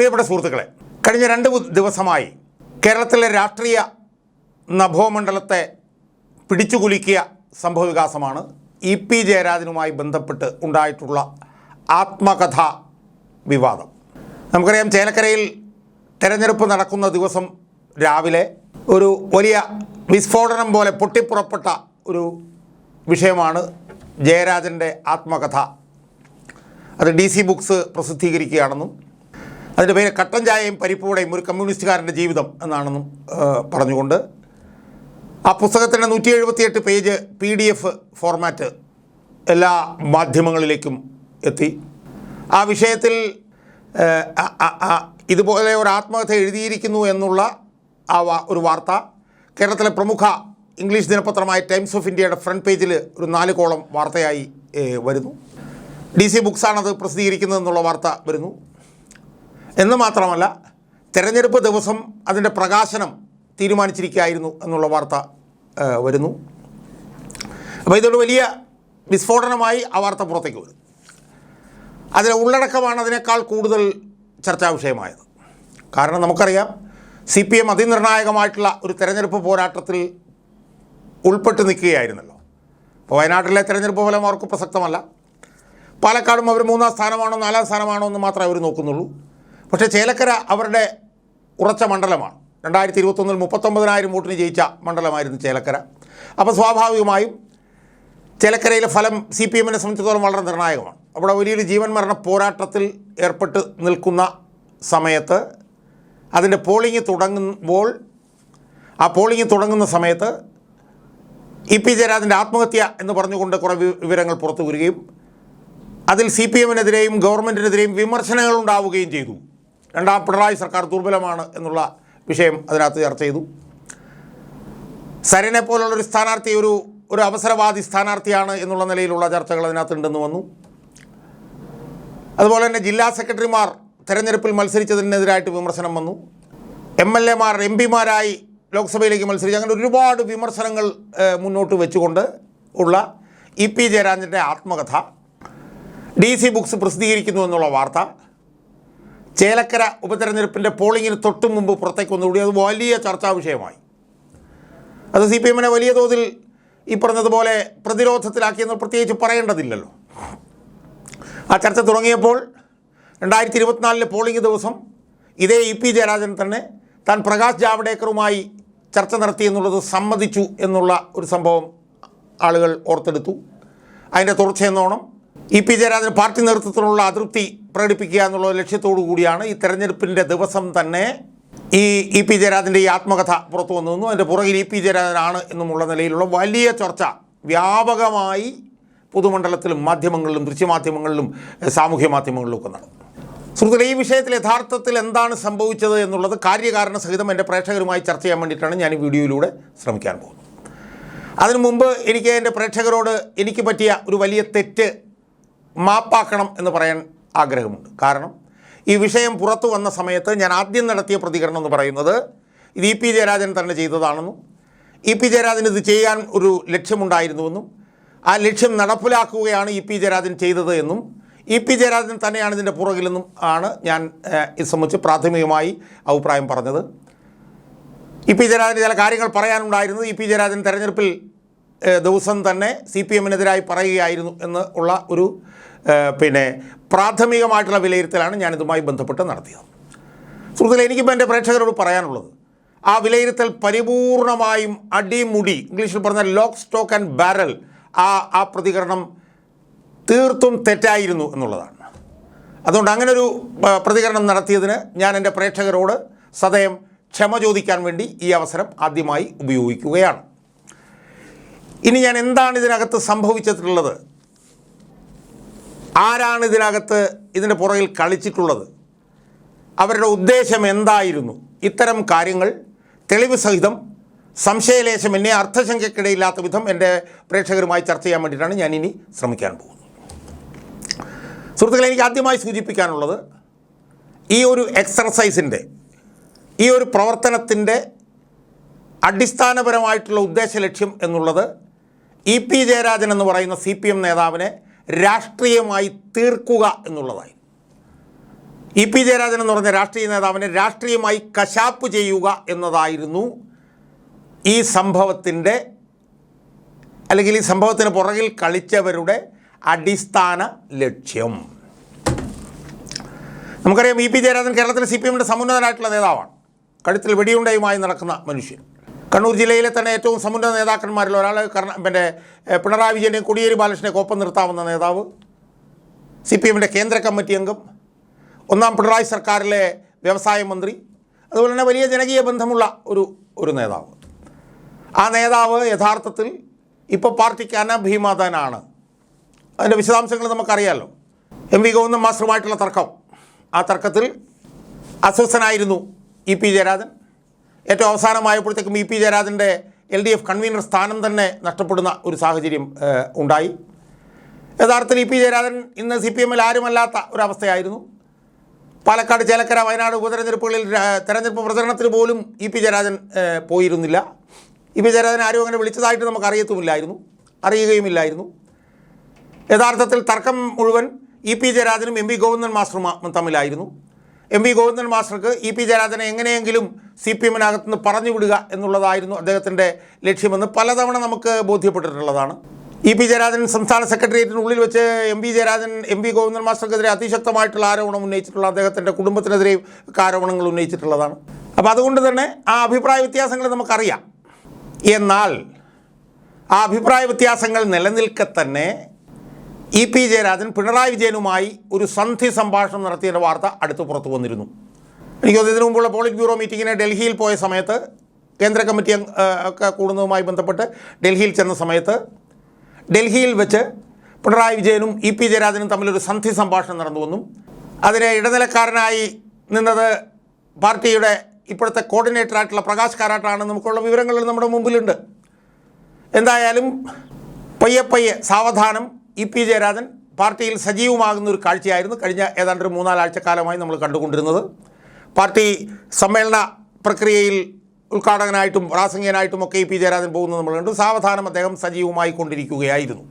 പ്രിയപ്പെട്ട സുഹൃത്തുക്കളെ കഴിഞ്ഞ രണ്ട് ദിവസമായി കേരളത്തിലെ രാഷ്ട്രീയ നഭോമണ്ഡലത്തെ പിടിച്ചുകുലുക്കിയ സംഭവവികാസമാണ് ഇ പി ജയരാജനുമായി ബന്ധപ്പെട്ട് ഉണ്ടായിട്ടുള്ള ആത്മകഥ വിവാദം. നമുക്കറിയാം ചേലക്കരയിൽ തെരഞ്ഞെടുപ്പ് നടക്കുന്ന ദിവസം രാവിലെ ഒരു വലിയ വിസ്ഫോടനം പോലെ പൊട്ടിപ്പുറപ്പെട്ട ഒരു വിഷയമാണ് ജയരാജന്റെ ആത്മകഥ. അത് ഡി സി ബുക്സ് പ്രസിദ്ധീകരിക്കുകയാണെന്നും അതിന്റെ പേര് കട്ടൻ ചായയും പരിപ്പൂടെയും ഒരു കമ്മ്യൂണിസ്റ്റുകാരന്റെ ജീവിതം എന്നാണെന്നും പറഞ്ഞുകൊണ്ട്. ആ പുസ്തകത്തിന്റെ നൂറ്റി എഴുപത്തിയെട്ട് page P D F format എല്ലാ മാധ്യമങ്ങളിലേക്കും എത്തി. ആ വിഷയത്തിൽ ഇതുപോലെ ഒരു ആത്മകഥ എഴുതിയിരിക്കുന്നു എന്നുള്ള ആ ഒരു വാർത്ത. കേരളത്തിലെ പ്രമുഖ ഇംഗ്ലീഷ് ദിനപത്രമായ ടൈംസ് ഓഫ് ഇന്ത്യയുടെ ഫ്രണ്ട് പേജിൽ ഒരു നാല് കോളം വാർത്തയായി വരുന്നു. ഡി സി ബുക്സാണത് പ്രസിദ്ധീകരിക്കുന്നത് എന്നുള്ള വാർത്ത വരുന്നു. എന്ന് മാത്രമല്ല തെരഞ്ഞെടുപ്പ് ദിവസം അതിന്റെ പ്രകാശനം തീരുമാനിച്ചിരിക്കുകയായിരുന്നു എന്നുള്ള വാർത്ത വരുന്നു. അപ്പോൾ ഇതൊരു വലിയ വിസ്ഫോടനമായി ആ വാർത്ത പുറത്തേക്ക് വരും. അതിലെ ഉള്ളടക്കമാണ് അതിനേക്കാൾ കൂടുതൽ ചർച്ചാ വിഷയമായത്. കാരണം നമുക്കറിയാം സി പി എം അതിനിർണായകമായിട്ടുള്ള ഒരു തെരഞ്ഞെടുപ്പ് പോരാട്ടത്തിൽ ഉൾപ്പെട്ട് നിൽക്കുകയായിരുന്നല്ലോ. അപ്പോൾ വയനാട്ടിലെ തെരഞ്ഞെടുപ്പ് ഫലം അവർക്ക് പ്രസക്തമല്ല. പാലക്കാടും അവർ മൂന്നാം സ്ഥാനമാണോ നാലാം സ്ഥാനമാണോ എന്ന് മാത്രമേ അവർ നോക്കുന്നുള്ളൂ. പക്ഷേ ചേലക്കര അവരുടെ ഉറച്ച മണ്ഡലമാണ്. രണ്ടായിരത്തി ഇരുപത്തൊന്നിൽ മുപ്പത്തൊമ്പതിനായിരം വോട്ടിന് ജയിച്ച മണ്ഡലമായിരുന്നു ചേലക്കര. അപ്പോൾ സ്വാഭാവികമായും ചേലക്കരയിലെ ഫലം സി പി എമ്മിനെ സംബന്ധിച്ചിടത്തോളം വളരെ നിർണായകമാണ്. അവിടെ വലിയൊരു ജീവൻ മരണ പോരാട്ടത്തിൽ ഏർപ്പെട്ട് നിൽക്കുന്ന സമയത്ത് അതിന്റെ പോളിംഗ് തുടങ്ങുമ്പോൾ ആ പോളിംഗ് തുടങ്ങുന്ന സമയത്ത് ഇ പി ജയരാജന്റെ ആത്മഹത്യ എന്ന് പറഞ്ഞുകൊണ്ട് കുറേ വിവരങ്ങൾ പുറത്തു വരികയും അതിൽ സി പി എമ്മിനെതിരെയും ഗവൺമെന്റിനെതിരെയും വിമർശനങ്ങൾ ഉണ്ടാവുകയും ചെയ്തു. രണ്ടാം പിണറായി സർക്കാർ ദുർബലമാണ് എന്നുള്ള വിഷയം അതിനകത്ത് ചർച്ച ചെയ്തു. സരനെ പോലുള്ളൊരു സ്ഥാനാർത്ഥി ഒരു ഒരു അവസരവാദി സ്ഥാനാർത്ഥിയാണ് എന്നുള്ള നിലയിലുള്ള ചർച്ചകൾ അതിനകത്ത് ഉണ്ടെന്ന് വന്നു. അതുപോലെ തന്നെ ജില്ലാ സെക്രട്ടറിമാർ തെരഞ്ഞെടുപ്പിൽ മത്സരിച്ചതിനെതിരായിട്ട് വിമർശനം വന്നു. എം എൽ എമാർ എം പിമാരായി ലോക്സഭയിലേക്ക് മത്സരിച്ച് അങ്ങനെ ഒരുപാട് വിമർശനങ്ങൾ മുന്നോട്ട് വെച്ചുകൊണ്ട് ഉള്ള ഇ പി ജയരാജന്റെ ആത്മകഥ. ഡി സി ബുക്സ് പ്രസിദ്ധീകരിക്കുന്നു എന്നുള്ള വാർത്ത. ചേലക്കര ഉപതെരഞ്ഞെടുപ്പിന്റെ പോളിങ്ങിന് തൊട്ടു മുമ്പ് പുറത്തേക്ക് വന്നുകൂടി അത് വലിയ ചർച്ചാ വിഷയമായി. അത് സി പി എമ്മിനെ വലിയ തോതിൽ ഈ പറഞ്ഞതുപോലെ പ്രതിരോധത്തിലാക്കിയെന്ന് പ്രത്യേകിച്ച് പറയേണ്ടതില്ലല്ലോ. ആ ചർച്ച തുടങ്ങിയപ്പോൾ രണ്ടായിരത്തി ഇരുപത്തിനാലിലെ പോളിംഗ് ദിവസം ഇതേ ഇ പി ജയരാജൻ തന്നെ താൻ പ്രകാശ് ജാവ്ഡേക്കറുമായി ചർച്ച നടത്തി എന്നുള്ളത് സമ്മതിച്ചു എന്നുള്ള ഒരു സംഭവം ആളുകൾ ഓർത്തെടുത്തു. അതിന്റെ തുടർച്ചയെന്നോണം ഇ പി ജയരാജൻ പാർട്ടി നേതൃത്വത്തിനുള്ള അതൃപ്തി പ്രകടിപ്പിക്കുക എന്നുള്ള ലക്ഷ്യത്തോടു കൂടിയാണ് ഈ തെരഞ്ഞെടുപ്പിന്റെ ദിവസം തന്നെ ഈ ഇ പി ജയരാജന്റെ ഈ ആത്മകഥ പുറത്തു വന്നു. എന്നും അതിന്റെ പുറകിൽ ഇ പി ജയരാജനാണ് എന്നുമുള്ള നിലയിലുള്ള വലിയ ചർച്ച. വ്യാപകമായി പൊതുമണ്ഡലത്തിലും മാധ്യമങ്ങളിലും ദൃശ്യമാധ്യമങ്ങളിലും സാമൂഹ്യ മാധ്യമങ്ങളിലും ഒക്കെ നടന്നു. സുഹൃത്തുക്കളെ ഈ വിഷയത്തിൽ യഥാർത്ഥത്തിൽ എന്താണ് സംഭവിച്ചത് എന്നുള്ളത് കാര്യകാരണ സഹിതം എന്റെ പ്രേക്ഷകരുമായി ചർച്ച ചെയ്യാൻ വേണ്ടിയിട്ടാണ് ഞാൻ ഈ വീഡിയോയിലൂടെ ശ്രമിക്കാൻ പോകുന്നത്. അതിനു മുമ്പ് എനിക്ക് എന്റെ പ്രേക്ഷകരോട് എനിക്ക് പറ്റിയ ഒരു വലിയ തെറ്റ് മാപ്പാക്കണം എന്ന് പറയാൻ ആഗ്രഹമുണ്ട്. കാരണം ഈ വിഷയം പുറത്തു വന്ന സമയത്ത് ഞാൻ ആദ്യം നടത്തിയ പ്രതികരണം എന്ന് പറയുന്നത് ഇത് ഇ പി ജയരാജൻ തന്നെ ചെയ്തതാണെന്നും ഇ പി ജയരാജൻ ഇത് ചെയ്യാൻ ഒരു ലക്ഷ്യമുണ്ടായിരുന്നുവെന്നും ആ ലക്ഷ്യം നടപ്പിലാക്കുകയാണ് ഇ പി ജയരാജൻ ചെയ്തത് എന്നും ഇ പി ജയരാജൻ തന്നെയാണ് ഇതിന്റെ പുറകിലെന്നും ആണ് ഞാൻ ഇത് സംബന്ധിച്ച് പ്രാഥമികമായി അഭിപ്രായം പറഞ്ഞത്. ഇ പി ജയരാജന് ചില കാര്യങ്ങൾ പറയാനുണ്ടായിരുന്നത് ഇ പി ജയരാജൻ തെരഞ്ഞെടുപ്പിൽ ദിവസം തന്നെ സി പി എമ്മിനെതിരായി പറയുകയായിരുന്നു എന്ന് ഉള്ള ഒരു പിന്നെ പ്രാഥമികമായിട്ടുള്ള വിലയിരുത്തലാണ് ഞാനിതുമായി ബന്ധപ്പെട്ട് നടത്തിയത്. സുഹൃത്തുക്കളെ എനിക്കിപ്പോൾ എന്റെ പ്രേക്ഷകരോട് പറയാനുള്ളത് ആ വിലയിരുത്തൽ പരിപൂർണമായും അടിമുടി ഇംഗ്ലീഷിൽ പറഞ്ഞ ലോക്ക് സ്റ്റോക്ക് ആൻഡ് ബാരൽ ആ ആ പ്രതികരണം തീർത്തും തെറ്റായിരുന്നു എന്നുള്ളതാണ്. അതുകൊണ്ട് അങ്ങനെ ഒരു പ്രതികരണം നടത്തിയതിന് ഞാൻ എന്റെ പ്രേക്ഷകരോട് സദയം ക്ഷമ ചോദിക്കാൻ വേണ്ടി ഈ അവസരം ആദ്യമായി ഉപയോഗിക്കുകയാണ്. ഇനി ഞാൻ എന്താണ് ഇതിനകത്ത് സംഭവിച്ചിട്ടുള്ളത്? ആരാണ് ഇതിനകത്ത് ഇതിന്റെ പുറകിൽ കളിച്ചിട്ടുള്ളത്? അവരുടെ ഉദ്ദേശം എന്തായിരുന്നു? ഇത്തരം കാര്യങ്ങൾ തെളിവ് സഹിതം സംശയലേശം എന്നെ അർത്ഥശങ്കയ്ക്കിടയില്ലാത്ത വിധം എന്റെ പ്രേക്ഷകരുമായി ചർച്ച ചെയ്യാൻ വേണ്ടിയിട്ടാണ് ഞാൻ ഇനി ശ്രമിക്കാൻ പോകുന്നത്. സുഹൃത്തുക്കളെ എനിക്ക് ആദ്യമായി സൂചിപ്പിക്കാനുള്ളത് ഈ ഒരു എക്സർസൈസിന്റെ ഈ ഒരു പ്രവർത്തനത്തിന്റെ അടിസ്ഥാനപരമായിട്ടുള്ള ഉദ്ദേശ ലക്ഷ്യം എന്നുള്ളത് ഇ പി ജയരാജൻ എന്ന് പറയുന്ന സി പി എം നേതാവിനെ രാഷ്ട്രീയമായി തീർക്കുക എന്നുള്ളതായി. ഇ പി ജയരാജൻ എന്ന് പറഞ്ഞ രാഷ്ട്രീയ നേതാവിനെ രാഷ്ട്രീയമായി കശാപ്പ് ചെയ്യുക എന്നതായിരുന്നു ഈ സംഭവത്തിന്റെ അല്ലെങ്കിൽ ഈ സംഭവത്തിന് പുറകിൽ കളിച്ചവരുടെ അടിസ്ഥാന ലക്ഷ്യം. നമുക്കറിയാം ഇ പി ജയരാജൻ കേരളത്തിലെ സി പി എമ്മിന്റെ സമുന്നതനായിട്ടുള്ള നേതാവാണ്. കഴുത്തിൽ വെടിയുണ്ടയുമായി നടക്കുന്ന മനുഷ്യൻ. കണ്ണൂർ ജില്ലയിലെ തന്നെ ഏറ്റവും സമുന്നത നേതാക്കന്മാരിൽ ഒരാൾ കർണ പിന്നെ പിണറായി വിജയന്റെയും കോടിയേരി ബാലകൃഷ്ണനെ ഒപ്പം നിർത്താവുന്ന നേതാവ്. സി പി എമ്മിന്റെ കേന്ദ്ര കമ്മിറ്റി അംഗം. ഒന്നാം പിണറായി സർക്കാരിലെ വ്യവസായ മന്ത്രി. അതുപോലെ തന്നെ വലിയ ജനകീയ ബന്ധമുള്ള ഒരു ഒരു നേതാവ്. ആ നേതാവ് യഥാർത്ഥത്തിൽ ഇപ്പോൾ പാർട്ടിക്ക് അനഭിമതനാണ്. അതിന്റെ വിശദാംശങ്ങൾ നമുക്കറിയാമല്ലോ എം വി ഗോവിന്ദൻ മാസ്റ്ററുമായിട്ടുള്ള തർക്കം. ആ തർക്കത്തിൽ അസ്വസ്ഥനായിരുന്നു ഇ പി ജയരാജൻ. ഏറ്റവും അവസാനമായപ്പോഴത്തേക്കും ഇ പി ജയരാജന്റെ എൽ ഡി എഫ് കൺവീനർ സ്ഥാനം തന്നെ നഷ്ടപ്പെടുന്ന ഒരു സാഹചര്യം ഉണ്ടായി. യഥാർത്ഥത്തിൽ ഇ പി ജയരാജൻ ഇന്ന് സി പി എമ്മിൽ ആരുമല്ലാത്ത ഒരവസ്ഥയായിരുന്നു. പാലക്കാട് ചേലക്കര വയനാട് ഉപതെരഞ്ഞെടുപ്പുകളിൽ തെരഞ്ഞെടുപ്പ് പ്രചരണത്തിന് പോലും ഇ പി ജയരാജൻ പോയിരുന്നില്ല. ഇ പി ജയരാജൻ ആരും അങ്ങനെ വിളിച്ചതായിട്ട് നമുക്ക് അറിയത്തുമില്ലായിരുന്നു അറിയുകയുമില്ലായിരുന്നു. യഥാർത്ഥത്തിൽ തർക്കം മുഴുവൻ ഇ പി ജയരാജനും എം വി ഗോവിന്ദൻ മാസ്റ്ററും തമ്മിലായിരുന്നു. എം വി ഗോവിന്ദൻ മാസ്റ്റർക്ക് ഇ പി ജയരാജനെ എങ്ങനെയെങ്കിലും സി പി എമ്മിനകത്ത് നിന്ന് പറഞ്ഞു വിടുക എന്നുള്ളതായിരുന്നു അദ്ദേഹത്തിന്റെ ലക്ഷ്യമെന്ന് പലതവണ നമുക്ക് ബോധ്യപ്പെട്ടിട്ടുള്ളതാണ്. ഇ പി ജയരാജൻ സംസ്ഥാന സെക്രട്ടേറിയറ്റിനുള്ളിൽ വെച്ച് M V Jayarajan M V Govindan മാസ്റ്റർക്കെതിരെ അതിശക്തമായിട്ടുള്ള ആരോപണം ഉന്നയിച്ചിട്ടുള്ള അദ്ദേഹത്തിന്റെ കുടുംബത്തിനെതിരെയും ആരോപണങ്ങൾ ഉന്നയിച്ചിട്ടുള്ളതാണ്. അപ്പോൾ അതുകൊണ്ട് തന്നെ ആ അഭിപ്രായ വ്യത്യാസങ്ങൾ നമുക്കറിയാം. എന്നാൽ ആ അഭിപ്രായ വ്യത്യാസങ്ങൾ നിലനിൽക്കെ തന്നെ ഇ പി ജയരാജൻ പിണറായി വിജയനുമായി ഒരു സന്ധി സംഭാഷണം നടത്തിയതിന്റെ വാർത്ത അടുത്ത് പുറത്തു വന്നിരുന്നു. എനിക്ക് ഇതിനു മുമ്പുള്ള പോളിറ്റ് ബ്യൂറോ മീറ്റിങ്ങിന് ഡൽഹിയിൽ പോയ സമയത്ത് കേന്ദ്ര കമ്മിറ്റി ഒക്കെ കൂടുന്നതുമായി ബന്ധപ്പെട്ട് ഡൽഹിയിൽ ചെന്ന സമയത്ത് ഡൽഹിയിൽ വെച്ച് പിണറായി വിജയനും ഇ പി ജയരാജനും തമ്മിലൊരു സന്ധി സംഭാഷണം നടന്നു നടന്നുവെന്നും അതിന് ഇടനിലക്കാരനായി നിന്നത് പാർട്ടിയുടെ ഇപ്പോഴത്തെ കോർഡിനേറ്ററായിട്ടുള്ള പ്രകാശ് കാരാട്ടാണ്. നമുക്കുള്ള വിവരങ്ങൾ നമ്മുടെ മുമ്പിലുണ്ട്. എന്തായാലും പയ്യെ പയ്യെ സാവധാനം ഇ പി ജയരാജൻ പാർട്ടിയിൽ സജീവമാകുന്ന ഒരു കാഴ്ചയായിരുന്നു കഴിഞ്ഞ ഏതാണ്ട് ഒരു മൂന്നാലാഴ്ച കാലമായി നമ്മൾ കണ്ടുകൊണ്ടിരുന്നത്. പാർട്ടി സമ്മേളന പ്രക്രിയയിൽ ഉദ്ഘാടകനായിട്ടും പ്രാസംഗികനായിട്ടും ഒക്കെ ഇ പി ജയരാജൻ പോകുന്നത് നമ്മൾ കണ്ടു. സാവധാനം അദ്ദേഹം സജീവമായി കൊണ്ടിരിക്കുകയായിരുന്നു.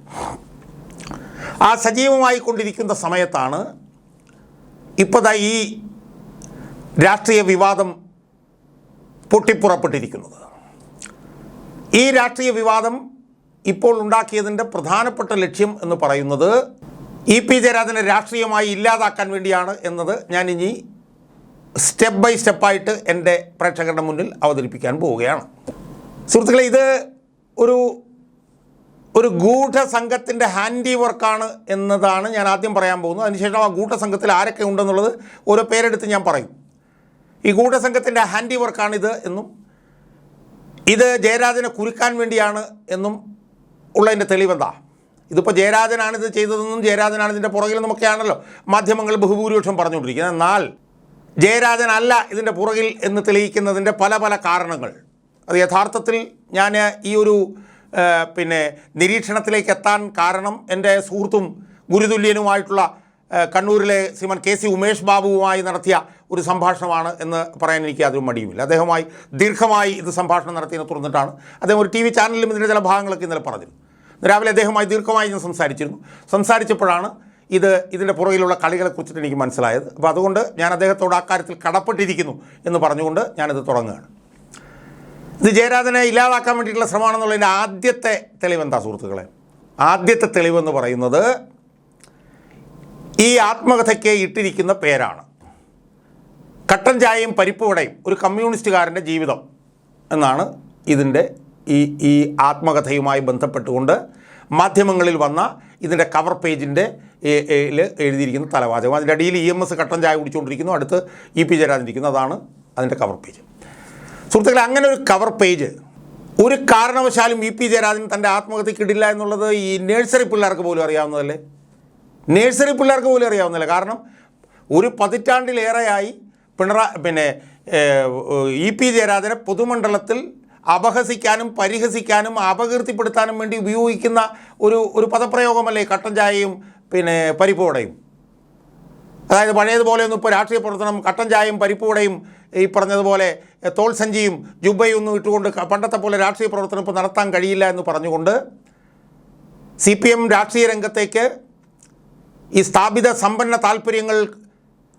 ആ സജീവമായി കൊണ്ടിരിക്കുന്ന സമയത്താണ് ഇപ്പോൾ ഈ രാഷ്ട്രീയ വിവാദം പൊട്ടിപ്പുറപ്പെട്ടിരിക്കുന്നത്. ഈ രാഷ്ട്രീയ വിവാദം ഇപ്പോൾ ഉണ്ടാക്കിയതിന്റെ പ്രധാനപ്പെട്ട ലക്ഷ്യം എന്ന് പറയുന്നത് ഇ പി ജയരാജനെ രാഷ്ട്രീയമായി ഇല്ലാതാക്കാൻ വേണ്ടിയാണ് എന്നത് ഞാൻ ഇനി സ്റ്റെപ്പ് ബൈ സ്റ്റെപ്പായിട്ട് എന്റെ പ്രേക്ഷകരുടെ മുന്നിൽ അവതരിപ്പിക്കാൻ പോവുകയാണ്. സുഹൃത്തുക്കളെ ഇത് ഒരു ഒരു ഗൂഢസംഘത്തിന്റെ ഹാൻഡി വർക്കാണ് എന്നതാണ് ഞാൻ ആദ്യം പറയാൻ പോകുന്നത്. അതിനുശേഷം ആ ഗൂഢസംഘത്തിൽ ആരൊക്കെ ഉണ്ടെന്നുള്ളത് ഓരോ പേരെടുത്ത് ഞാൻ പറയും. ഈ ഗൂഢസംഘത്തിന്റെ ഹാൻഡി വർക്കാണിത് എന്നും ഇത് ജയരാജനെ കുരുക്കാൻ വേണ്ടിയാണ് എന്നും ഉള്ളതിന്റെ തെളിവെന്താ? ഇതിപ്പോൾ ജയരാജനാണ് ഇത് ചെയ്തതെന്നും ജയരാജനാണ് ഇതിന്റെ പുറകിൽ നമുക്കാണല്ലോ മാധ്യമങ്ങൾ ബഹുഭൂരിപക്ഷം പറഞ്ഞുകൊണ്ടിരിക്കുന്നത്. എന്നാൽ ജയരാജനല്ല ഇതിന്റെ പുറകിൽ എന്ന് തെളിയിക്കുന്നതിന്റെ പല പല കാരണങ്ങൾ. അത് യഥാർത്ഥത്തിൽ ഞാൻ ഈ ഒരു പിന്നെ നിരീക്ഷണത്തിലേക്ക് എത്താൻ കാരണം എന്റെ സുഹൃത്തും ഗുരുതുല്യനുമായിട്ടുള്ള കണ്ണൂരിലെ ശ്രീമൻ കെ സി ഉമേഷ് ബാബുവുമായി നടത്തിയ ഒരു സംഭാഷണമാണ് എന്ന് പറയാൻ എനിക്ക് അതൊരു മടിയുമില്ല. അദ്ദേഹവുമായി ദീർഘമായി ഇത് സംഭാഷണം നടത്തിയതിനെ തുറന്നിട്ടാണ് അദ്ദേഹം ഒരു ടി വി ചാനലിലും ഇതിന്റെ ചില ഭാഗങ്ങളൊക്കെ ഇന്നലെ പറഞ്ഞിരുന്നു. രാവിലെ അദ്ദേഹവുമായി ദീർഘമായി ഞാൻ സംസാരിച്ചിരുന്നു. സംസാരിച്ചപ്പോഴാണ് ഇത് ഇതിന്റെ പുറകിലുള്ള കളികളെക്കുറിച്ചിട്ട് എനിക്ക് മനസ്സിലായത്. അപ്പോൾ അതുകൊണ്ട് ഞാൻ അദ്ദേഹത്തോട് ആ കാര്യത്തിൽ കടപ്പെട്ടിരിക്കുന്നു എന്ന് പറഞ്ഞുകൊണ്ട് ഞാനിത് തുടങ്ങുകയാണ്. ഇത് ജയരാജനെ ഇല്ലാതാക്കാൻ വേണ്ടിയിട്ടുള്ള ശ്രമമാണെന്നുള്ളതിന്റെ ആദ്യത്തെ തെളിവെന്താ സുഹൃത്തുക്കളെ? ആദ്യത്തെ തെളിവെന്ന് പറയുന്നത് ഈ ആത്മകഥയ്ക്ക് ഇട്ടിരിക്കുന്ന പേരാണ്. കട്ടൻ ചായയും പരിപ്പുവടയും ഒരു കമ്മ്യൂണിസ്റ്റുകാരന്റെ ജീവിതം എന്നാണ് ഇതിന്റെ ഈ ഈ ആത്മകഥയുമായി ബന്ധപ്പെട്ടുകൊണ്ട് മാധ്യമങ്ങളിൽ വന്ന ഇതിന്റെ കവർ പേജിന്റെ എഴുതിയിരിക്കുന്ന തലവാചകം. അതിന്റെ അടിയിൽ ഇ എം എസ് കട്ടൻ ചായ കുടിച്ചുകൊണ്ടിരിക്കുന്നു. അടുത്ത് ഇ പി ജയരാജിരിക്കുന്നു അതാണ് അതിന്റെ കവർ പേജ്. സുഹൃത്തുക്കളെ അങ്ങനെ ഒരു കവർ പേജ് ഒരു കാരണവശാലും ഇ പി ജയരാജൻ തന്റെ ആത്മകഥയ്ക്ക് കിട്ടില്ല എന്നുള്ളത് ഈ നേഴ്സറി പിള്ളേർക്ക് പോലും അറിയാവുന്നതല്ലേ? നേഴ്സറി പിള്ളേർക്ക് പോലും അറിയാവുന്നതല്ലേ? കാരണം ഒരു പതിറ്റാണ്ടിലേറെയായി പിണറായി പിന്നെ ഇ പി ജയരാജനെ പൊതുമണ്ഡലത്തിൽ അപഹസിക്കാനും പരിഹസിക്കാനും അപകീർത്തിപ്പെടുത്താനും വേണ്ടി ഉപയോഗിക്കുന്ന ഒരു ഒരു പദപ്രയോഗമല്ലേ കട്ടൻ ചായയും പിന്നെ പരിപ്പുവടയും അതായത് പഴയതുപോലെയൊന്നും ഇപ്പോൾ രാഷ്ട്രീയ പ്രവർത്തനം കട്ടൻ ചായയും പരിപ്പുവടയും ഈ പറഞ്ഞതുപോലെ എ, തോൾ സഞ്ചിയും ജുബയും ഒന്നും ഇട്ടുകൊണ്ട് പണ്ടത്തെ പോലെ രാഷ്ട്രീയ പ്രവർത്തനം ഇപ്പോൾ നടത്താൻ കഴിയില്ല എന്ന് പറഞ്ഞുകൊണ്ട് സി പി എം രാഷ്ട്രീയ രംഗത്തേക്ക് ഈ സ്ഥാപിത സമ്പന്ന താല്പര്യങ്ങൾ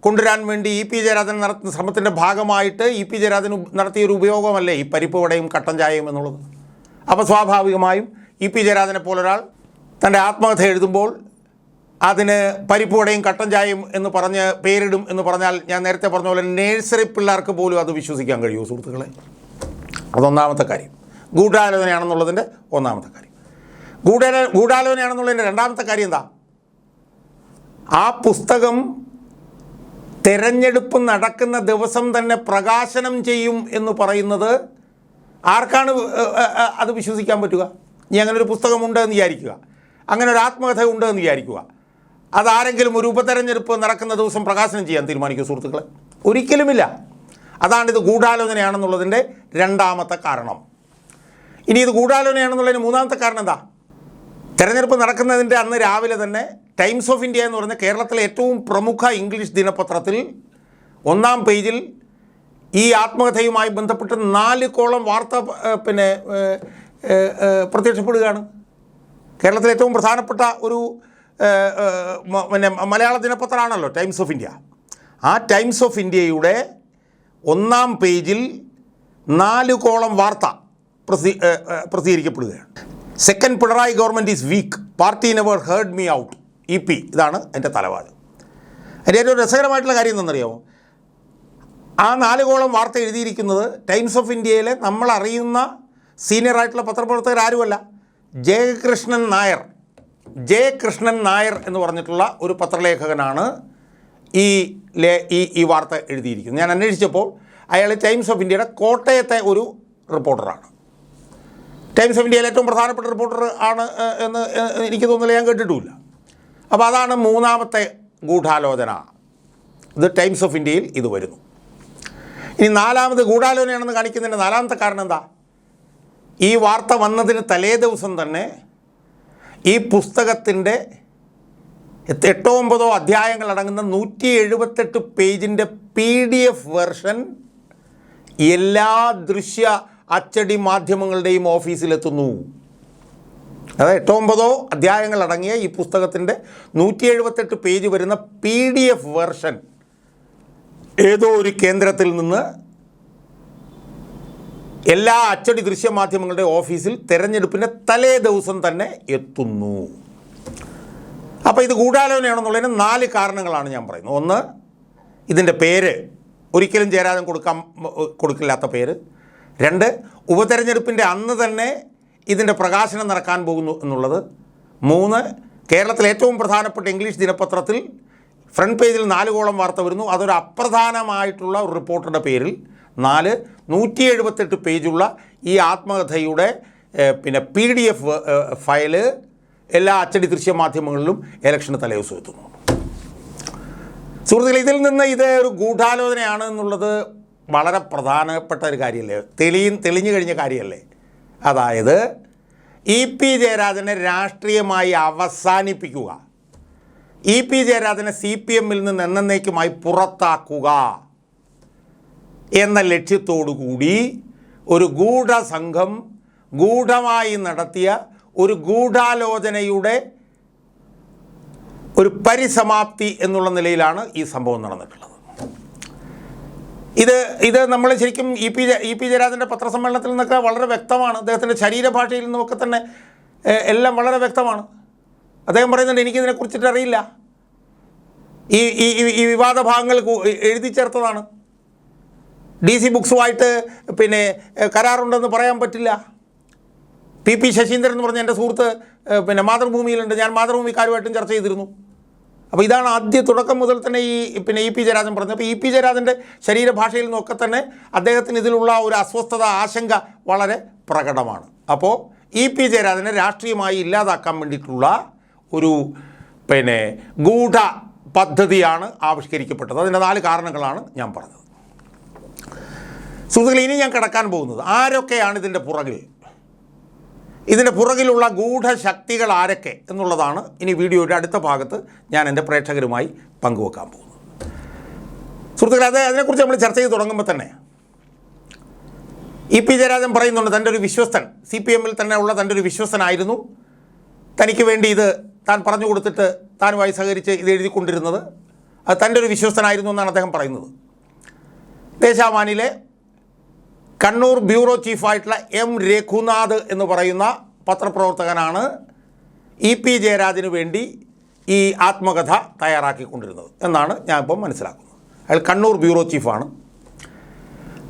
കൊണ്ടുവരാൻ വേണ്ടി ഇ പി ജയരാജൻ നടത്തുന്ന ശ്രമത്തിന്റെ ഭാഗമായിട്ട് ഇ പി ജയരാജൻ നടത്തിയൊരു ഉപയോഗമല്ലേ ഈ പരിപ്പ് വടയും കട്ടൻ ചായയും എന്നുള്ളത്? അപ്പോൾ സ്വാഭാവികമായും ഇ പി ജയരാജനെ പോലൊരാൾ തന്റെ ആത്മകഥ എഴുതുമ്പോൾ അതിന് പരിപ്പ് വടയും കട്ടൻ ചായയും എന്ന് പറഞ്ഞ് പേരിടും എന്ന് പറഞ്ഞാൽ ഞാൻ നേരത്തെ പറഞ്ഞ പോലെ നേഴ്സറി പിള്ളേർക്ക് പോലും അത് വിശ്വസിക്കാൻ കഴിയുമോ സുഹൃത്തുക്കളെ? അതൊന്നാമത്തെ കാര്യം. ഗൂഢാലോചനയാണെന്നുള്ളതിന്റെ ഒന്നാമത്തെ കാര്യം. ഗൂഢാല ഗൂഢാലോചനയാണെന്നുള്ളതിന്റെ രണ്ടാമത്തെ കാര്യം എന്താ? ആ പുസ്തകം തെരഞ്ഞെടുപ്പ് നടക്കുന്ന ദിവസം തന്നെ പ്രകാശനം ചെയ്യും എന്ന് പറയുന്നത് ആർക്കാണ് അത് വിശ്വസിക്കാൻ പറ്റുക? ഇനി അങ്ങനെ ഒരു പുസ്തകമുണ്ട് എന്ന് വിചാരിക്കുക. അങ്ങനെ ഒരു ആത്മകഥ ഉണ്ട് എന്ന് വിചാരിക്കുക. അതാരെങ്കിലും ഒരു ഉപതെരഞ്ഞെടുപ്പ് നടക്കുന്ന ദിവസം പ്രകാശനം ചെയ്യാൻ തീരുമാനിക്കും സുഹൃത്തുക്കളെ. ഒരിക്കലുമില്ല. അതാണിത് ഗൂഢാലോചനയാണെന്നുള്ളതിന്റെ രണ്ടാമത്തെ കാരണം. ഇനി ഇത് ഗൂഢാലോചനയാണെന്നുള്ളതിന് മൂന്നാമത്തെ കാരണം എന്താ? തെരഞ്ഞെടുപ്പ് നടക്കുന്നതിന്റെ അന്ന് രാവിലെ തന്നെ ടൈംസ് ഓഫ് ഇന്ത്യ എന്ന് പറഞ്ഞ കേരളത്തിലെ ഏറ്റവും പ്രമുഖ ഇംഗ്ലീഷ് ദിനപത്രത്തിൽ ഒന്നാം പേജിൽ ഈ ആത്മകഥയുമായി ബന്ധപ്പെട്ട് നാല് കോളം വാർത്ത പിന്നെ പ്രത്യക്ഷപ്പെടുകയാണ്. കേരളത്തിലെ ഏറ്റവും പ്രധാനപ്പെട്ട ഒരു പിന്നെ മലയാള ദിനപത്രമാണല്ലോ ടൈംസ് ഓഫ് ഇന്ത്യ. ആ ടൈംസ് ഓഫ് ഇന്ത്യയുടെ ഒന്നാം പേജിൽ നാല് കോളം വാർത്ത പ്രസിദ്ധീകരിക്കപ്പെടുകയാണ്. Second Pinarayi government is weak. Party never heard me out. E P ഇതാണ് എന്റെ തലവാദം അതിന്റെ ഏറ്റവും രസകരമായിട്ടുള്ള കാര്യം എന്തെന്നറിയാമോ ആ നാലുകോളം വാർത്ത എഴുതിയിരിക്കുന്നത് ടൈംസ് ഓഫ് ഇന്ത്യയിലെ സീനിയർ ആയിട്ടുള്ള പത്രപ്രവർത്തകർ ആരുമല്ല? ജയകൃഷ്ണൻ നായർ. ജയകൃഷ്ണൻ നായർ എന്ന് പറഞ്ഞിട്ടുള്ള ഒരു പത്രലേഖകനാണ് ഈ ലേ ഈ ഈ വാർത്ത എഴുതിയിരിക്കുന്നത്. ഞാൻ അന്വേഷിച്ചപ്പോൾ അയാൾ ടൈംസ് ഓഫ് ഇന്ത്യയുടെ കോട്ടയത്തെ ഒരു റിപ്പോർട്ടറാണ്. ടൈംസ് ഓഫ് ഇന്ത്യയിലെ ഏറ്റവും പ്രധാനപ്പെട്ട റിപ്പോർട്ടർ ആണ് എന്ന് എനിക്ക് തോന്നുന്നില്ല ഞാൻ കേട്ടിട്ടുമില്ല. അപ്പോൾ അതാണ് മൂന്നാമത്തെ ഗൂഢാലോചന. ഇത് ടൈംസ് ഓഫ് ഇന്ത്യയിൽ ഇത് വരുന്നു. ഇനി നാലാമത് ഗൂഢാലോചനയാണെന്ന് കാണിക്കുന്നതിന്റെ നാലാമത്തെ കാരണം എന്താ? ഈ വാർത്ത വന്നതിന് തലേ ദിവസം തന്നെ ഈ പുസ്തകത്തിന്റെ എട്ട് ഒമ്പതോ അധ്യായങ്ങൾ അടങ്ങുന്ന നൂറ്റി എഴുപത്തെട്ട് പേജിന്റെ പി ഡി എഫ് വെർഷൻ എല്ലാ ദൃശ്യ അച്ചടി മാധ്യമങ്ങളുടെയും ഓഫീസിലെത്തുന്നു. അതായത് എട്ടോ ഒമ്പതോ അധ്യായങ്ങൾ അടങ്ങിയ ഈ പുസ്തകത്തിന്റെ നൂറ്റി എഴുപത്തെട്ട് പേജ് വരുന്ന പി ഡി എഫ് വെർഷൻ ഏതോ ഒരു കേന്ദ്രത്തിൽ നിന്ന് എല്ലാ അച്ചടി ദൃശ്യമാധ്യമങ്ങളുടെ ഓഫീസിൽ തെരഞ്ഞെടുപ്പിന്റെ തലേ ദിവസം തന്നെ എത്തുന്നു. അപ്പോൾ ഇത് ഗൂഢാലോചനയാണെന്നുള്ളതിന് നാല് കാരണങ്ങളാണ് ഞാൻ പറയുന്നത്. ഒന്ന് ഇതിന്റെ പേര്. ഒരിക്കലും ചേരാതെ കൊടുക്കാൻ കൊടുക്കില്ലാത്ത പേര്. രണ്ട് ഉപതെരഞ്ഞെടുപ്പിന്റെ അന്ന് തന്നെ ഇതിന്റെ പ്രകാശനം നടക്കാൻ പോകുന്നു എന്നുള്ളത്. മൂന്ന് കേരളത്തിലെ ഏറ്റവും പ്രധാനപ്പെട്ട ഇംഗ്ലീഷ് ദിനപത്രത്തിൽ ഫ്രണ്ട് പേജിൽ നാല് കോളം വാർത്ത വരുന്നു. അതൊരു അപ്രധാനമായിട്ടുള്ള ഒരു റിപ്പോർട്ടറുടെ പേരിൽ. നാല് നൂറ്റി എഴുപത്തെട്ട് പേജുള്ള ഈ ആത്മകഥയുടെ പിന്നെ പി ഡി എഫ് ഫയൽ എല്ലാ അച്ചടി ദൃശ്യ മാധ്യമങ്ങളിലും ഇലക്ഷന് തലേദിവസം എത്തുന്നു. സുഹൃത്തുക്കൾ ഇതിൽ നിന്ന് ഇത് ഒരു ഗൂഢാലോചനയാണ് എന്നുള്ളത് വളരെ പ്രധാനപ്പെട്ട ഒരു കാര്യമല്ലേ? തെളിയും തെളിഞ്ഞു കഴിഞ്ഞ കാര്യമല്ലേ? അതായത് ഇ പി ജയരാജനെ രാഷ്ട്രീയമായി അവസാനിപ്പിക്കുക. ഇ പി ജയരാജനെ സി പി എമ്മിൽ നിന്ന് എന്നേക്കുമായി പുറത്താക്കുക. എന്ന ലക്ഷ്യത്തോടുകൂടി ഒരു ഗൂഢസംഘം ഗൂഢമായി നടത്തിയ ഒരു ഗൂഢാലോചനയുടെ ഒരു പരിസമാപ്തി എന്നുള്ള നിലയിലാണ് ഈ സംഭവം നടന്നിട്ടുള്ളത്. ഇത് ഇത് നമ്മൾ ശരിക്കും ഇ പി ഇ പി ജയരാജന്റെ പത്രസമ്മേളനത്തിൽ നിന്നൊക്കെ വളരെ വ്യക്തമാണ്. അദ്ദേഹത്തിന്റെ ശരീരഭാഷയിൽ നിന്നൊക്കെ തന്നെ എല്ലാം വളരെ വ്യക്തമാണ്. അദ്ദേഹം പറയുന്നുണ്ട് എനിക്കിതിനെ കുറിച്ചിട്ട് അറിയില്ല. ഈ ഈ ഈ- ഈ വിവാദ ഭാഗങ്ങൾ എഴുതി ചേർത്തതാണ്. ഡി സി ബുക്സുമായിട്ട് പിന്നെ കരാറുണ്ടെന്ന് പറയാൻ പറ്റില്ല. പി പി ശശീന്ദ്രൻ എന്ന് പറഞ്ഞ എന്റെ സുഹൃത്ത് പിന്നെ മാതൃഭൂമിയിലുണ്ട്. ഞാൻ മാതൃഭൂമിക്കാരുമായിട്ടും ചർച്ച ചെയ്തിരുന്നു. അപ്പോൾ ഇതാണ് ആദ്യ തുടക്കം മുതൽ തന്നെ ഈ പിന്നെ ഇ പി ജയരാജൻ പറഞ്ഞത്. അപ്പോൾ ഇ പി ജയരാജന്റെ ശരീരഭാഷയിൽ നിന്നൊക്കെ തന്നെ അദ്ദേഹത്തിന് ഇതിലുള്ള ഒരു അസ്വസ്ഥത ആശങ്ക വളരെ പ്രകടമാണ്. അപ്പോൾ ഇ പി ജയരാജനെ രാഷ്ട്രീയമായി ഇല്ലാതാക്കാൻ വേണ്ടിയിട്ടുള്ള ഒരു പിന്നെ ഗൂഢ പദ്ധതിയാണ് ആവിഷ്കരിക്കപ്പെട്ടത്. അതിന്റെ നാല് കാരണങ്ങളാണ് ഞാൻ പറഞ്ഞത്. സുഹൃത്തുക്കളെ ഇനി ഞാൻ കിടക്കാൻ പോകുന്നത്. ആരൊക്കെയാണ് ഇതിന്റെ പുറകിൽ? ഇതിന്റെ പുറകിലുള്ള ഗൂഢശക്തികൾ ആരൊക്കെ എന്നുള്ളതാണ് ഇനി വീഡിയോയുടെ അടുത്ത ഭാഗത്ത് ഞാൻ എന്റെ പ്രേക്ഷകരുമായി പങ്കുവെക്കാൻ പോകുന്നത്. സുഹൃത്തുക്കളെ അത് അതിനെക്കുറിച്ച് നമ്മൾ ചർച്ച ചെയ്ത് തുടങ്ങുമ്പോൾ തന്നെ ഇ പി ജയരാജൻ പറയുന്നുണ്ട് തന്റെ ഒരു വിശ്വസ്തൻ സി പി എമ്മിൽ തന്നെ ഉള്ള തന്റെ ഒരു വിശ്വസ്തനായിരുന്നു. തനിക്ക് വേണ്ടി ഇത് താൻ പറഞ്ഞു കൊടുത്തിട്ട് താനുമായി സഹകരിച്ച് ഇത് എഴുതിക്കൊണ്ടിരുന്നത്. അത് തന്റെ ഒരു വിശ്വസ്തനായിരുന്നു എന്നാണ് അദ്ദേഹം പറയുന്നത്. ദേശാമാനിലെ കണ്ണൂർ ബ്യൂറോ ചീഫായിട്ടുള്ള എം രഘുനാഥ് എന്ന് പറയുന്ന പത്രപ്രവർത്തകനാണ് ഇ പി ജയരാജന് വേണ്ടി ഈ ആത്മകഥ തയ്യാറാക്കിക്കൊണ്ടിരുന്നത് എന്നാണ് ഞാൻ ഇപ്പം മനസ്സിലാക്കുന്നത്. അയാൾ കണ്ണൂർ ബ്യൂറോ ചീഫാണ്.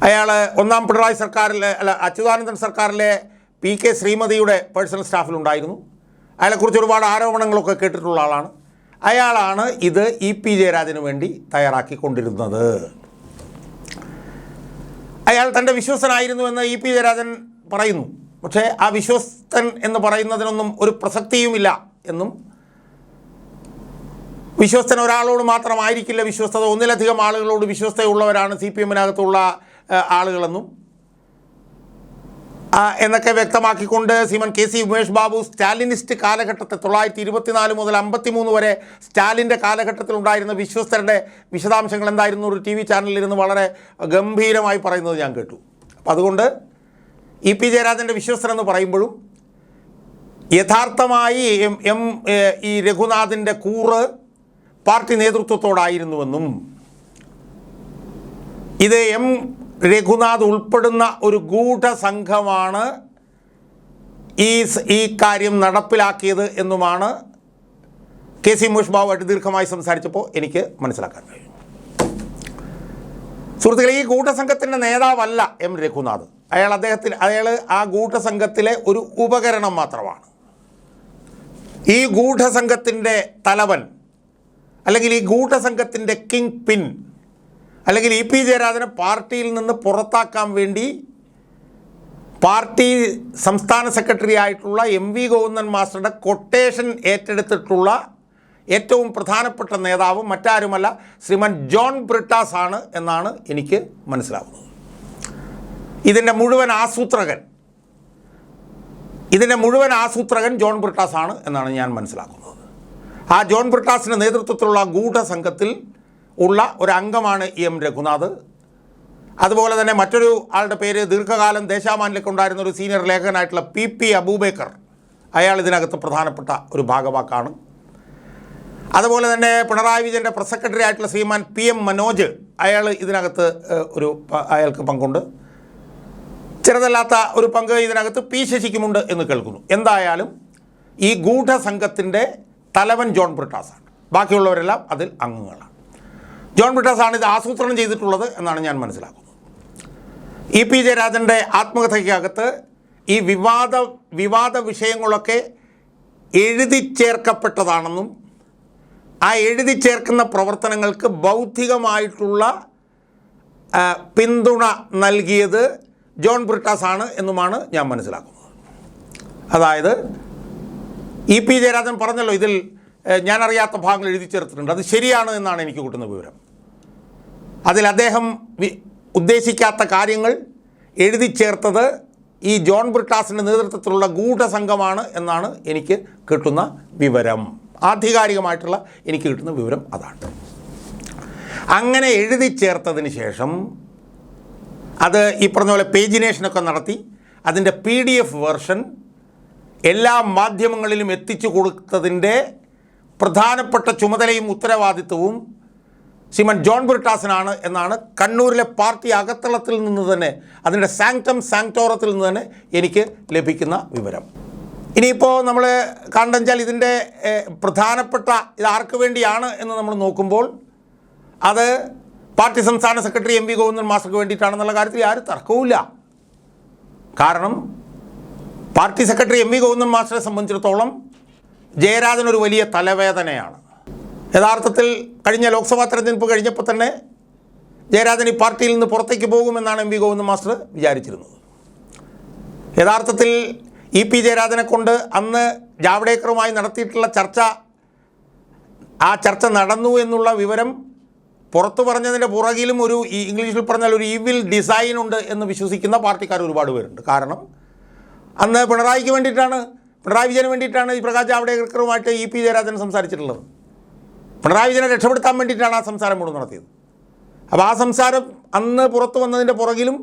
അയാൾ ഒന്നാം പിണറായി സർക്കാരിലെ അല്ല അച്യുതാനന്ദൻ സർക്കാരിലെ പി കെ ശ്രീമതിയുടെ പേഴ്സണൽ സ്റ്റാഫിലുണ്ടായിരുന്നു. അയാളെക്കുറിച്ച് ഒരുപാട് ആരോപണങ്ങളൊക്കെ കേട്ടിട്ടുള്ള ആളാണ്. അയാളാണ് ഇത് ഇ പി ജയരാജന് വേണ്ടി തയ്യാറാക്കിക്കൊണ്ടിരുന്നത്. അയാൾ തന്റെ വിശ്വസ്തനായിരുന്നുവെന്ന് ഇ പി ജയരാജൻ പറയുന്നു. പക്ഷേ ആ വിശ്വസ്തൻ എന്ന് പറയുന്നതിനൊന്നും ഒരു പ്രസക്തിയുമില്ല എന്നും വിശ്വസ്തൻ ഒരാളോട് മാത്രമായിരിക്കില്ല വിശ്വസ്തത. ഒന്നിലധികം ആളുകളോട് വിശ്വസ്തയുള്ളവരാണ് സി പി എമ്മിനകത്തുള്ള ആളുകളെന്നും എന്നൊക്കെ വ്യക്തമാക്കിക്കൊണ്ട് Sriman K C Umesh Babu Stalinist കാലഘട്ടത്തെ തൊള്ളായിരത്തി ഇരുപത്തിനാല് മുതൽ അമ്പത്തിമൂന്ന് വരെ സ്റ്റാലിന്റെ കാലഘട്ടത്തിൽ ഉണ്ടായിരുന്ന വിശ്വസ്തരുടെ വിശദാംശങ്ങൾ എന്തായിരുന്നു ഒരു ടി വി ചാനലിലിരുന്ന് വളരെ ഗംഭീരമായി പറയുന്നത് ഞാൻ കേട്ടു. അപ്പം അതുകൊണ്ട് ഇ പി ജയരാജന്റെ വിശ്വസ്തൻ എന്ന് പറയുമ്പോഴും യഥാർത്ഥമായി എം എം ഈ രഘുനാഥിന്റെ കൂറ് പാർട്ടി നേതൃത്വത്തോടായിരുന്നുവെന്നും ഇത് എം രഘുനാഥ് ഉൾപ്പെടുന്ന ഒരു ഗൂഢസംഘമാണ് ഈ ഈ കാര്യം നടപ്പിലാക്കിയത് എന്നുമാണ് കെ സി മുഷ്ബാവുമായിട്ട് ദീർഘമായി സംസാരിച്ചപ്പോൾ എനിക്ക് മനസ്സിലാക്കാൻ കഴിയും സുഹൃത്തുക്കളെ ഈ ഗൂഢസംഘത്തിന്റെ നേതാവല്ല എം രഘുനാഥ്. അയാൾ അദ്ദേഹത്തിന് അയാൾ ആ ഗൂഢസംഘത്തിലെ ഒരു ഉപകരണം മാത്രമാണ്. ഈ ഗൂഢസംഘത്തിന്റെ തലവൻ അല്ലെങ്കിൽ ഈ ഗൂഢസംഘത്തിന്റെ കിങ് പിൻ അല്ലെങ്കിൽ ഇ പി ജയരാജനെ പാർട്ടിയിൽ നിന്ന് പുറത്താക്കാൻ വേണ്ടി പാർട്ടി സംസ്ഥാന സെക്രട്ടറി ആയിട്ടുള്ള എം വി ഗോവിന്ദൻ മാസ്റ്ററുടെ കൊട്ടേഷൻ ഏറ്റെടുത്തിട്ടുള്ള ഏറ്റവും പ്രധാനപ്പെട്ട നേതാവ് മറ്റാരുമല്ല ശ്രീമാൻ ജോൺ ബ്രിട്ടാസ് ആണ് എന്നാണ് എനിക്ക് മനസ്സിലാവുന്നത്. ഇതിന്റെ മുഴുവൻ ആസൂത്രകൻ ഇതിന്റെ മുഴുവൻ ആസൂത്രകൻ ജോൺ ബ്രിട്ടാസ് ആണ് എന്നാണ് ഞാൻ മനസ്സിലാക്കുന്നത്. ആ ജോൺ ബ്രിട്ടാസിന്റെ നേതൃത്വത്തിലുള്ള ഗൂഢസംഘത്തിൽ ഉള്ള ഒരു അംഗമാണ് ഇ എം രഘുനാഥ്. അതുപോലെ തന്നെ മറ്റൊരു ആളുടെ പേര് ദീർഘകാലം ദേശാമാനിലൊക്കെ ഉണ്ടായിരുന്ന ഒരു സീനിയർ ലേഖകനായിട്ടുള്ള പി പി അബൂബേക്കർ. അയാൾ ഇതിനകത്ത് പ്രധാനപ്പെട്ട ഒരു ഭാഗവാക്കാണ്. അതുപോലെ തന്നെ പിണറായി വിജയന്റെ പ്രസ് സെക്രട്ടറി ആയിട്ടുള്ള ശ്രീമാൻ പി എം മനോജ് അയാൾ ഇതിനകത്ത് ഒരു അയാൾക്ക് പങ്കുണ്ട്. ചെറുതല്ലാത്ത ഒരു പങ്ക് ഇതിനകത്ത് പി ശശിക്കുമുണ്ട് എന്ന് കേൾക്കുന്നു. എന്തായാലും ഈ ഗൂഢസംഘത്തിന്റെ തലവൻ ജോൺ ബ്രിട്ടാസാണ്. ബാക്കിയുള്ളവരെല്ലാം അതിൽ അംഗങ്ങളാണ്. ജോൺ ബ്രിട്ടാസാണ് ഇത് ആസൂത്രണം ചെയ്തിട്ടുള്ളത് എന്നാണ് ഞാൻ മനസ്സിലാക്കുന്നത്. ഇ പി ജയരാജന്റെ ആത്മകഥയ്ക്കകത്ത് ഈ വിവാദ വിവാദ വിഷയങ്ങളൊക്കെ എഴുതി ചേർക്കപ്പെട്ടതാണെന്നും ആ എഴുതി ചേർക്കുന്ന പ്രവർത്തനങ്ങൾക്ക് ബൗദ്ധികമായിട്ടുള്ള പിന്തുണ നൽകിയത് ജോൺ ബ്രിട്ടാസ് ആണ് എന്നുമാണ് ഞാൻ മനസ്സിലാക്കുന്നത്. അതായത് ഇ പി ജയരാജൻ പറഞ്ഞല്ലോ ഇതിൽ ഞാനറിയാത്ത ഭാഗങ്ങൾ എഴുതി ചേർത്തിട്ടുണ്ട്. അത് ശരിയാണ് എന്നാണ് എനിക്ക് കിട്ടുന്ന വിവരം. അതിൽ അദ്ദേഹം ഉദ്ദേശിക്കാത്ത കാര്യങ്ങൾ എഴുതി ചേർത്തത് ഈ ജോൺ ബ്രിട്ടാസിന്റെ നേതൃത്വത്തിലുള്ള ഗൂഢസംഘമാണ് എന്നാണ് എനിക്ക് കിട്ടുന്ന വിവരം. ആധികാരികമായിട്ടുള്ള എനിക്ക് കിട്ടുന്ന വിവരം അതാണ്. അങ്ങനെ എഴുതി ചേർത്തതിന് ശേഷം അത് ഈ പറഞ്ഞ പോലെ പേജിനേഷനൊക്കെ നടത്തി അതിന്റെ പി ഡി എഫ് വേർഷൻ എല്ലാ മാധ്യമങ്ങളിലും എത്തിച്ചു കൊടുത്തതിന്റെ പ്രധാനപ്പെട്ട ചുമതലയും ഉത്തരവാദിത്വവും ശ്രീമൻ ജോൺ ബ്രിട്ടാസിനാണ് എന്നാണ് കണ്ണൂരിലെ പാർട്ടി അകത്തളത്തിൽ നിന്ന് തന്നെ അതിന്റെ സാങ്ക്ടം സാങ്ക്ടോറത്തിൽ നിന്ന് തന്നെ എനിക്ക് ലഭിക്കുന്ന വിവരം. ഇനിയിപ്പോൾ നമ്മൾ കണ്ടെച്ചാൽ ഇതിന്റെ പ്രധാനപ്പെട്ട ഇത് ആർക്ക് വേണ്ടിയാണ് എന്ന് നമ്മൾ നോക്കുമ്പോൾ അത് പാർട്ടി സംസ്ഥാന സെക്രട്ടറി എം വി ഗോവിന്ദൻ മാസ്റ്റർക്ക് വേണ്ടിയിട്ടാണെന്നുള്ള കാര്യത്തിൽ ആരും തർക്കവുമില്ല. കാരണം party secretary M V Govindan മാസ്റ്ററെ സംബന്ധിച്ചിടത്തോളം ജയരാജൻ ഒരു വലിയ തലവേദനയാണ്. യഥാർത്ഥത്തിൽ കഴിഞ്ഞ ലോക്സഭാ തെരഞ്ഞെടുപ്പ് കഴിഞ്ഞപ്പോൾ തന്നെ ജയരാജൻ ഈ പാർട്ടിയിൽ നിന്ന് പുറത്തേക്ക് പോകുമെന്നാണ് എം വി ഗോവിന്ദ മാസ്റ്റർ വിചാരിച്ചിരുന്നത്. യഥാർത്ഥത്തിൽ ഇ പി ജയരാജനെ കൊണ്ട് അന്ന് ജാവ്ഡേക്കറുമായി നടത്തിയിട്ടുള്ള ചർച്ച ആ ചർച്ച നടന്നു എന്നുള്ള വിവരം പുറത്തു പറഞ്ഞതിന്റെ പുറകിലും ഒരു ഇംഗ്ലീഷിൽ പറഞ്ഞാൽ ഒരു ഈവിൽ ഡിസൈൻ ഉണ്ട് എന്ന് വിശ്വസിക്കുന്ന പാർട്ടിക്കാർ ഒരുപാട് പേരുണ്ട്. കാരണം അന്ന് പിണറായിക്ക് വേണ്ടിയിട്ടാണ് പിണറായി വിജയന് വേണ്ടിയിട്ടാണ് ഈ പ്രകാശ് ജാവ്ഡേക്കറുമായിട്ട് ഇ പി ജയരാജൻ സംസാരിച്ചിട്ടുള്ളത്. പിണറായി വിജയനെ രക്ഷപ്പെടുത്താൻ വേണ്ടിയിട്ടാണ് ആ സംസാരം മുഴുവൻ നടത്തിയത്. അപ്പോൾ ആ സംസാരം അന്ന് പുറത്തു വന്നതിന്റെ പുറകിലും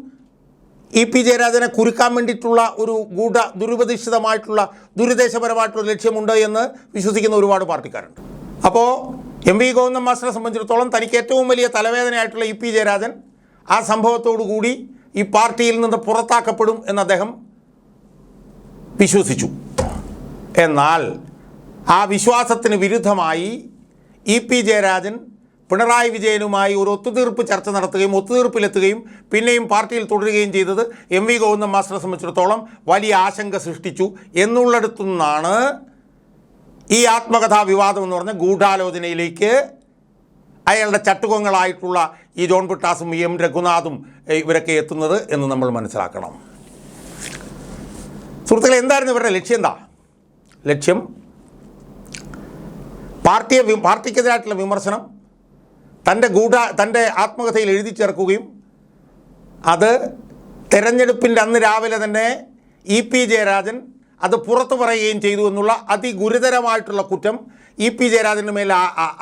ഇ പി ജയരാജനെ കുരുക്കാൻ വേണ്ടിയിട്ടുള്ള ഒരു ഗൂഢ ദുരുപതിഷ്ഠിതമായിട്ടുള്ള ദുരുദ്ദേശപരമായിട്ടുള്ള ലക്ഷ്യമുണ്ട് എന്ന് വിശ്വസിക്കുന്ന ഒരുപാട് പാർട്ടിക്കാരുണ്ട്. അപ്പോൾ എം വി ഗോവിന്ദൻ മാസ്റ്ററെ സംബന്ധിച്ചിടത്തോളം തനിക്ക് ഏറ്റവും വലിയ തലവേദനയായിട്ടുള്ള ഇ പി ജയരാജൻ ആ സംഭവത്തോടു കൂടി ഈ പാർട്ടിയിൽ നിന്ന് പുറത്താക്കപ്പെടും എന്ന് അദ്ദേഹം വിശ്വസിച്ചു. എന്നാൽ ആ വിശ്വാസത്തിന് വിരുദ്ധമായി ഇ പി ജയരാജൻ പിണറായി വിജയനുമായി ഒരു ഒത്തുതീർപ്പ് ചർച്ച നടത്തുകയും ഒത്തുതീർപ്പിലെത്തുകയും പിന്നെയും പാർട്ടിയിൽ തുടരുകയും ചെയ്തത് എം വി ഗോവിന്ദൻ മാസ്റ്ററെ സംബന്ധിച്ചിടത്തോളം വലിയ ആശങ്ക സൃഷ്ടിച്ചു എന്നുള്ളിടത്തു നിന്നാണ് ഈ ആത്മകഥാ വിവാദം എന്ന് പറഞ്ഞ ഗൂഢാലോചനയിലേക്ക് അയാളുടെ ചട്ടുകങ്ങളായിട്ടുള്ള ഈ ജോൺ പിട്ടാസും എം രഘുനാഥും ഇവരൊക്കെ എത്തുന്നത് എന്ന് നമ്മൾ മനസ്സിലാക്കണം. സുഹൃത്തുക്കളെ എന്തായിരുന്നു ഇവരുടെ ലക്ഷ്യം എന്താ? ലക്ഷ്യം പാർട്ടിയെ പാർട്ടിക്കെതിരായിട്ടുള്ള വിമർശനം തന്റെ ഗൂഢ തന്റെ ആത്മകഥയിൽ എഴുതി ചേർക്കുകയും അത് തെരഞ്ഞെടുപ്പിന്റെ അന്ന് രാവിലെ തന്നെ ഇ പി ജയരാജൻ അത് പുറത്തു പറയുകയും ചെയ്തു എന്നുള്ള അതിഗുരുതരമായിട്ടുള്ള കുറ്റം ഇ പി ജയരാജന് മേൽ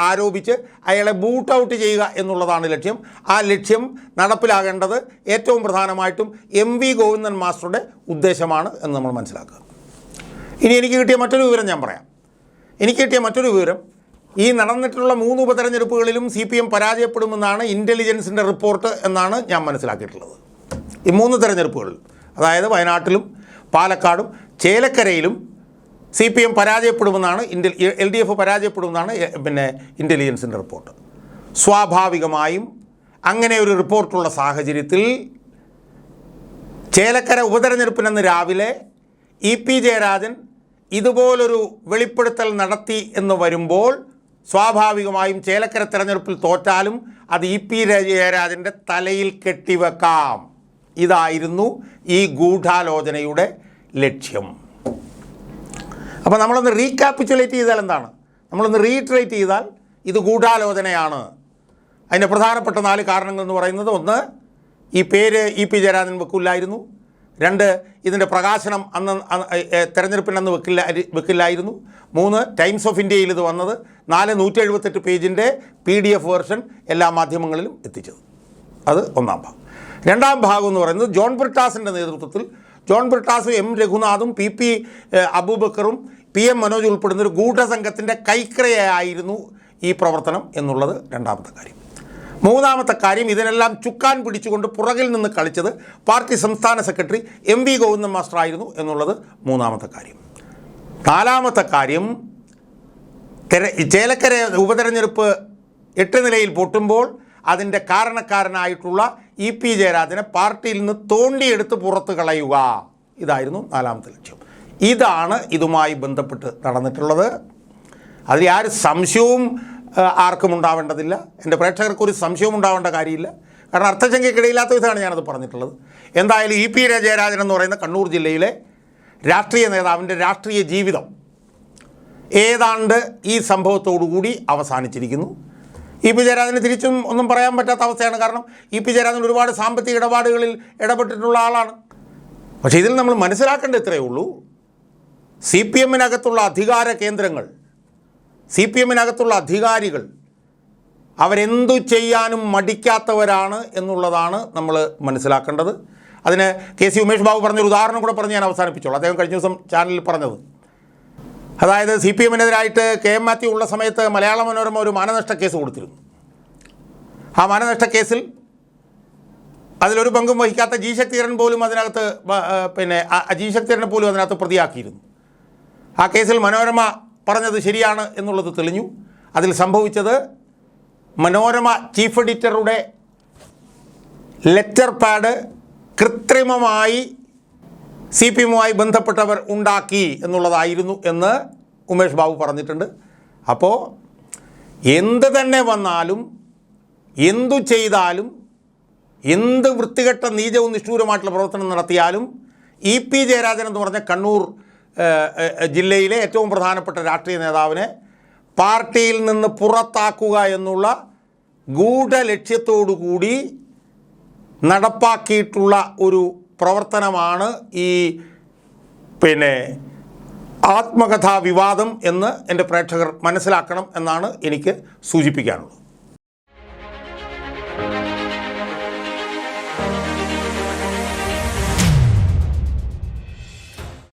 ആരോപിച്ച് അയാളെ ബൂട്ട് ഔട്ട് ചെയ്യുക എന്നുള്ളതാണ് ലക്ഷ്യം. ആ ലക്ഷ്യം നടപ്പിലാകേണ്ടത് ഏറ്റവും പ്രധാനമായിട്ടും എം വി ഗോവിന്ദൻ മാസ്റ്ററുടെ ഉദ്ദേശമാണ് എന്ന് നമ്മൾ മനസ്സിലാക്കുക. ഇനി എനിക്ക് കിട്ടിയ മറ്റൊരു വിവരം ഞാൻ പറയാം. എനിക്ക് കിട്ടിയ മറ്റൊരു വിവരം ഈ നടന്നിട്ടുള്ള മൂന്ന് ഉപതെരഞ്ഞെടുപ്പുകളിലും സി പി എം പരാജയപ്പെടുമെന്നാണ് ഇന്റലിജൻസിന്റെ റിപ്പോർട്ട് എന്നാണ് ഞാൻ മനസ്സിലാക്കിയിട്ടുള്ളത്. ഈ മൂന്ന് തെരഞ്ഞെടുപ്പുകളിൽ അതായത് വയനാട്ടിലും പാലക്കാടും ചേലക്കരയിലും സി പി എം പരാജയപ്പെടുമെന്നാണ് ഇന്റൽ എൽ ഡി എഫ് പരാജയപ്പെടുമെന്നാണ് പിന്നെ ഇന്റലിജൻസിന്റെ റിപ്പോർട്ട്. സ്വാഭാവികമായും അങ്ങനെ ഒരു റിപ്പോർട്ടുള്ള സാഹചര്യത്തിൽ ചേലക്കര ഉപതെരഞ്ഞെടുപ്പിനന്ന് രാവിലെ ഇ പി ജയരാജൻ ഇതുപോലൊരു വെളിപ്പെടുത്തൽ നടത്തി എന്ന് വരുമ്പോൾ സ്വാഭാവികമായും ചേലക്കര തെരഞ്ഞെടുപ്പിൽ തോറ്റാലും അത് ഇ പി ജയരാജന്റെ തലയിൽ കെട്ടിവെക്കാം. ഇതായിരുന്നു ഈ ഗൂഢാലോചനയുടെ ലക്ഷ്യം. അപ്പോൾ നമ്മളൊന്ന് റീക്യാപ്പിച്ചുലേറ്റ് ചെയ്താൽ എന്താണ്? നമ്മളൊന്ന് റീട്രേറ്റ് ചെയ്താൽ ഇത് ഗൂഢാലോചനയാണ്. അതിന്റെ പ്രധാനപ്പെട്ട നാല് കാരണങ്ങൾ എന്ന് പറയുന്നത് ഒന്ന് ഈ പേര് ഇ പി ജയരാജൻ വെക്കില്ലായിരുന്നു രണ്ട് ഇതിന്റെ പ്രകാശനം അന്ന് തെരഞ്ഞെടുപ്പിനന്ന് വെക്കില്ല വെക്കില്ലായിരുന്നു. മൂന്ന് ടൈംസ് ഓഫ് ഇന്ത്യയിൽ ഇത് വന്നത്. നാല് നൂറ്റി എഴുപത്തെട്ട് പേജിന്റെ പി ഡി എഫ് വേർഷൻ എല്ലാ മാധ്യമങ്ങളിലും എത്തിച്ചത്. അത് ഒന്നാം ഭാഗം. രണ്ടാം ഭാഗം എന്ന് പറയുന്നത് ജോൺ ബ്രിട്ടാസിന്റെ നേതൃത്വത്തിൽ. ജോൺ ബ്രിട്ടാസും എം രഘുനാഥും പി പി അബൂബക്കറും പി എം മനോജ് ഉൾപ്പെടുന്ന ഒരു ഗൂഢസംഘത്തിന്റെ കൈക്രയായിരുന്നു ഈ പ്രവർത്തനം എന്നുള്ളത് രണ്ടാമത്തെ കാര്യം. മൂന്നാമത്തെ കാര്യം ഇതിനെല്ലാം ചുക്കാൻ പിടിച്ചുകൊണ്ട് പുറകിൽ നിന്ന് കളിച്ചത് പാർട്ടി സംസ്ഥാന secretary M V Govindan master ആയിരുന്നു എന്നുള്ളത് മൂന്നാമത്തെ കാര്യം. നാലാമത്തെ കാര്യം തെര ചേലക്കര ഉപതെരഞ്ഞെടുപ്പ് എട്ട് നിലയിൽ പൊട്ടുമ്പോൾ അതിന്റെ കാരണക്കാരനായിട്ടുള്ള ഇ പി ജയരാജനെ പാർട്ടിയിൽ നിന്ന് തോണ്ടിയെടുത്ത് പുറത്ത് കളയുക. ഇതായിരുന്നു നാലാമത്തെ ലക്ഷ്യം. ഇതാണ് ഇതുമായി ബന്ധപ്പെട്ട് നടന്നിട്ടുള്ളത്. അതിൽ ആരും സംശയവും ആർക്കും ഉണ്ടാവേണ്ടതില്ല. എന്റെ പ്രേക്ഷകർക്ക് ഒരു സംശയവും ഉണ്ടാവേണ്ട കാര്യമില്ല. കാരണം അർത്ഥശങ്കയ്ക്കിടയില്ലാത്ത വിധമാണ് ഞാനത് പറഞ്ഞിട്ടുള്ളത്. എന്തായാലും ഇ പി ജയരാജൻ എന്ന് പറയുന്ന കണ്ണൂർ ജില്ലയിലെ രാഷ്ട്രീയ നേതാവിന്റെ രാഷ്ട്രീയ ജീവിതം ഏതാണ്ട് ഈ സംഭവത്തോടുകൂടി അവസാനിച്ചിരിക്കുന്നു. ഇ പി ജയരാജന് തിരിച്ചും ഒന്നും പറയാൻ പറ്റാത്ത അവസ്ഥയാണ്. കാരണം ഇ പി ജയരാജൻ ഒരുപാട് സാമ്പത്തിക ഇടപാടുകളിൽ ഇടപെട്ടിട്ടുള്ള ആളാണ്. പക്ഷേ ഇതിൽ നമ്മൾ മനസ്സിലാക്കേണ്ടത് ഇത്രയേ ഉള്ളൂ. സി പി എമ്മിനകത്തുള്ള അധികാര കേന്ദ്രങ്ങൾ സി പി എമ്മിനകത്തുള്ള അധികാരികൾ അവരെന്തു ചെയ്യാനും മടിക്കാത്തവരാണ് എന്നുള്ളതാണ് നമ്മൾ മനസ്സിലാക്കേണ്ടത്. അതിന് കെ സി ഉമേഷ് ബാബു പറഞ്ഞൊരു ഉദാഹരണം കൂടെ പറഞ്ഞ് ഞാൻ അവസാനിപ്പിച്ചോളൂ. അദ്ദേഹം കഴിഞ്ഞ ദിവസം ചാനലിൽ പറഞ്ഞത്. അതായത് സി പി എമ്മിനെതിരായിട്ട് കെ എം മാത്യു ഉള്ള സമയത്ത് മലയാള മനോരമ ഒരു മാനനഷ്ട കേസ് കൊടുത്തിരുന്നു. ആ മാനനഷ്ട കേസിൽ അതിലൊരു പങ്കും വഹിക്കാത്ത ജി ശക്തിധരൻ പോലും അതിനകത്ത് പിന്നെ ജി ശക്തിധരനെ പോലും അതിനകത്ത് പ്രതിയാക്കിയിരുന്നു. ആ കേസിൽ മനോരമ പറഞ്ഞത് ശരിയാണ് എന്നുള്ളത് തെളിഞ്ഞു. അതിൽ സംഭവിച്ചത് മനോരമ ചീഫ് എഡിറ്ററുടെ ലെറ്റർ പാഡ് കൃത്രിമമായി സി പി എമ്മുമായി ബന്ധപ്പെട്ടവർ ഉണ്ടാക്കി എന്നുള്ളതായിരുന്നു എന്ന് ഉമേഷ് ബാബു പറഞ്ഞിട്ടുണ്ട്. അപ്പോൾ എന്ത് തന്നെ വന്നാലും എന്തു ചെയ്താലും എന്ത് വൃത്തികെട്ട നീചവും നിഷ്ഠൂരമായിട്ടുള്ള പ്രവർത്തനം നടത്തിയാലും ഇ പി ജയരാജൻ എന്ന് പറഞ്ഞ കണ്ണൂർ ജില്ലയിലെ ഏറ്റവും പ്രധാനപ്പെട്ട രാഷ്ട്രീയ നേതാവിനെ പാർട്ടിയിൽ നിന്ന് പുറത്താക്കുക എന്നുള്ള ഗൂഢലക്ഷ്യത്തോടു കൂടി നടപ്പാക്കിയിട്ടുള്ള ഒരു പ്രവർത്തനമാണ് ഈ പിന്നെ ആത്മകഥാ വിവാദം എന്ന് എന്റെ പ്രേക്ഷകർ മനസ്സിലാക്കണം എന്നാണ് എനിക്ക് സൂചിപ്പിക്കാനുള്ളത്.